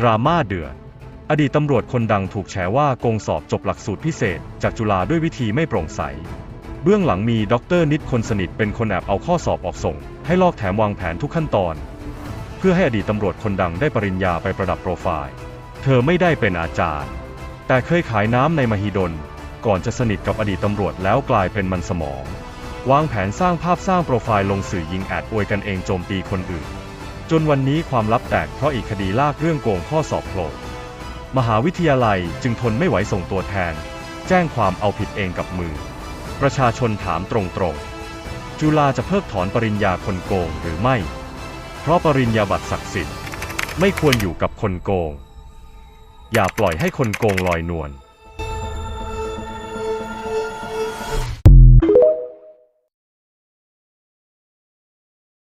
ดราม่าเดือด อดีตตำรวจคนดังถูกแฉว่าโกงสอบจบหลักสูตรพิเศษ จากจุฬาด้วยวิธีไม่โปร่งใส เบื้องหลังมีด็อกเตอร์นิดคนสนิทเป็นคนแอบเอาข้อสอบออกส่ง ให้ลอกแถมวางแผนทุกขั้นตอน เพื่อให้อดีตตำรวจคนดังได้ปริญญาไปประดับโปรไฟล์ เธอไม่ได้เป็นอาจารย์ แต่เคยขายน้ำในมหิดล ก่อนจะสนิทกับอดีตตำรวจแล้วกลายเป็นมันสมอง วางแผนสร้างภาพสร้างโปรไฟล์ลงสื่อยิงแอดอวยกันเองโจมตีคนอื่น จนวันนี้ความลับแตกเพราะอีกคดีลากเรื่องโกงข้อสอบโผล่มหาวิทยาลัยจึงทนไม่ไหวส่งตัวแทน แจ้งความเอาผิดเองกับมือ ประชาชนถามตรงๆ จุฬาจะเพิกถอนปริญญาคนโกงหรือไม่ เพราะปริญญาบัตรศักดิ์สิทธิ์ ไม่ควรอยู่กับคนโกง อย่าปล่อยให้คนโกงลอยนวล